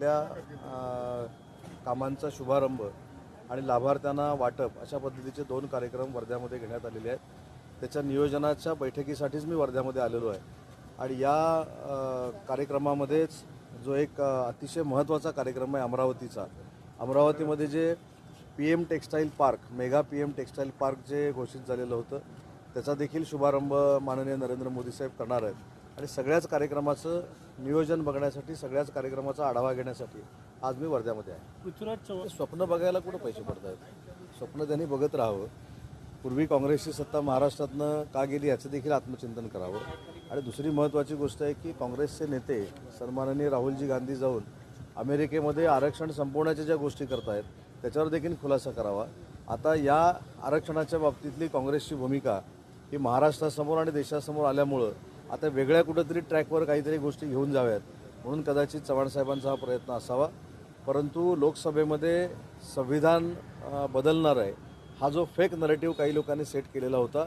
आपल्या कामांचा शुभारंभ आणि लाभार्थ्यांना वाटप अशा पद्धतीचे दोन कार्यक्रम वर्ध्यामध्ये घेण्यात आलेले आहेत. त्याच्या नियोजनाच्या बैठकीसाठीच मी वर्ध्यामध्ये आलेलो आहे. आणि या कार्यक्रमामध्येच जो एक अतिशय महत्त्वाचा कार्यक्रम आहे अमरावतीचा अमरावतीमध्ये जे P M textile park mega P M textile park जे घोषित झालेलं होतं त्याचा देखील शुभारंभ माननीय नरेंद्र मोदी साहेब करणार आहेत. आणि सगळ्याच कार्यक्रमाचं नियोजन बघण्यासाठी सगळ्याच कार्यक्रमाचा आढावा घेण्यासाठी आज मी वर्ध्यामध्ये आहे. पृथ्वीराज चव्हाण. स्वप्न बघायला कुठं पैसे पडत आहेत स्वप्न त्यांनी बघत राहावं पूर्वी काँग्रेसची सत्ता महाराष्ट्रातनं का गेली याचं देखील आत्मचिंतन करावं. आणि दुसरी महत्त्वाची गोष्ट आहे की काँग्रेसचे नेते सन्माननीय राहुलजी गांधी जाऊन अमेरिकेमध्ये आरक्षण संपवण्याच्या ज्या गोष्टी करतायत त्याच्यावर देखील खुलासा करावा. आता या आरक्षणाच्या बाबतीतली काँग्रेसची भूमिका ही महाराष्ट्रासमोर आणि देशासमोर आल्यामुळं आता वेगळ्या कुठंतरी ट्रॅकवर काहीतरी गोष्टी घेऊन जाव्यात. म्हणून कदाचित चव्हाण साहेबांचा हा प्रयत्न असावा. परंतु लोकसभेमध्ये संविधान बदलणार आहे हा जो फेक नरेटिव्ह काही लोकांनी सेट केलेला होता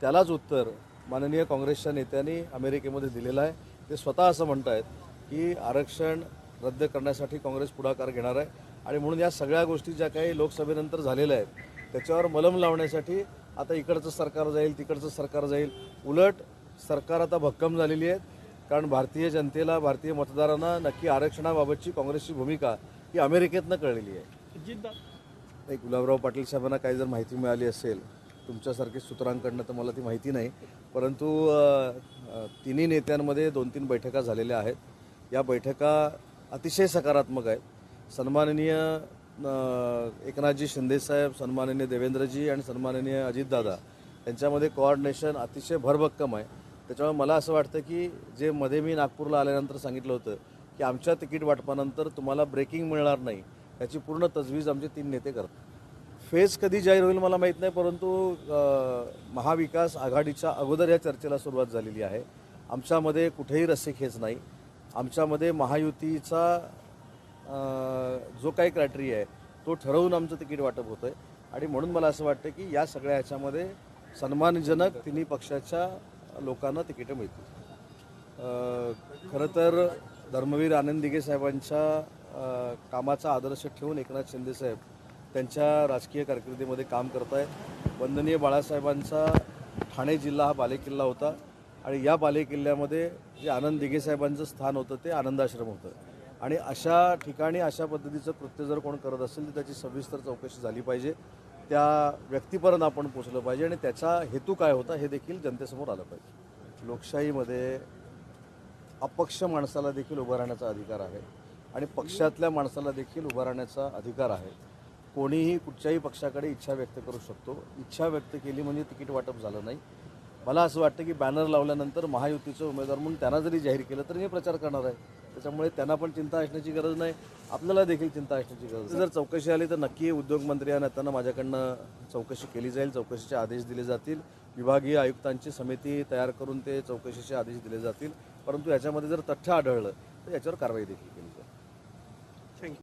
त्यालाच उत्तर माननीय काँग्रेसच्या नेत्यांनी अमेरिकेमध्ये दिलेलं आहे. ते स्वतः असं म्हणत आहेत की आरक्षण रद्द करण्यासाठी काँग्रेस पुढाकार घेणार आहे. आणि म्हणून या सगळ्या गोष्टी ज्या काही लोकसभेनंतर झालेल्या आहेत त्याच्यावर मलम लावण्यासाठी आता इकडचं सरकार जाईल तिकडचं सरकार जाईल. उलट सरकार आता भक्कम झालेली आहेत कारण भारतीय जनतेला भारतीय मतदारांना नक्की आरक्षणाबाबतची काँग्रेसची भूमिका ही अमेरिकेतनं कळलेली आहे. नाही गुलाबराव पाटील साहेबांना काही जर माहिती मिळाली असेल तुमच्यासारखे सूत्रांकडनं तर मला ती माहिती नाही. परंतु तिन्ही नेत्यांमध्ये दोन तीन बैठका झालेल्या आहेत. या बैठका अतिशय सकारात्मक आहेत. सन्माननीय एकनाथजी शिंदेसाहेब सन्माननीय देवेंद्रजी आणि सन्माननीय अजितदादा यांच्यामध्ये कोऑर्डिनेशन अतिशय भरभक्कम आहे. त्याच्यामुळे मला असं वाटतं की जे मध्ये मी नागपूरला आल्यानंतर सांगितलं होतं की आमच्या तिकीट वाटपानंतर तुम्हाला ब्रेकिंग मिळणार नाही याची पूर्ण तजवीज आमचे तीन नेते करतात. फेज कधी जाहीर होईल मला माहीत नाही परंतु महाविकास आघाडीच्या अगोदर या चर्चेला सुरुवात झालेली आहे. आमच्यामध्ये कुठेही रस्सीखेच नाही. आमच्यामध्ये महायुतीचा जो काही क्रायटेरिया आहे तो ठरवून आमचं तिकीट वाटप होतं आहे आणि म्हणून मला असं वाटतं की या सगळ्या ह्याच्यामध्ये सन्मानजनक तिन्ही पक्षाच्या लोकांना तिकीटं मिळतील. खरं तर धर्मवीर आनंद दिघे साहेबांच्या कामाचा आदर्श ठेवून एकनाथ शिंदे साहेब त्यांच्या राजकीय कारकिर्दीमध्ये काम करत आहे वंदनीय बाळासाहेबांचा ठाणे जिल्हा हा बालेकिल्ला होता आणि या बालेकिल्ल्यामध्ये जे आनंद दिघे साहेबांचं स्थान होतं ते आनंदाश्रम होतं. आणि अशा ठिकाणी अशा पद्धतीचं कृत्य जर कोण करत असेल तर त्याची सविस्तर चौकशी झाली पाहिजे. त्या व्यक्तीपर्यंत आपण पोचलं पाहिजे आणि त्याचा हेतू काय होता हे देखील जनतेसमोर आलं पाहिजे. लोकशाहीमध्ये अपक्ष माणसाला देखील उभं राहण्याचा अधिकार आहे आणि पक्षातल्या माणसाला देखील उभं राहण्याचा अधिकार आहे. कोणीही कुठच्याही पक्षाकडे इच्छा व्यक्त करू शकतो. इच्छा व्यक्त केली म्हणजे तिकीट वाटप झालं नाही. मला असं वाटतं की बॅनर लावल्यानंतर महायुतीचे उमेदवार म्हणून त्यांना जरी जाहीर केलं तरी हे प्रचार करणार आहे. त्याच्यामुळे त्यांना पण चिंता असण्याची गरज नाही. आपल्याला देखील चिंता असण्याची गरज जर चौकशी आली तर नक्की उद्योगमंत्री या नेत्यांना माझ्याकडनं चौकशी केली जाईल. चौकशीचे आदेश दिले जातील. विभागीय आयुक्तांची समिती तयार करून ते चौकशीचे आदेश दिले जातील. परंतु याच्यामध्ये जर तथ्य आढळलं तर याच्यावर कारवाई देखील केली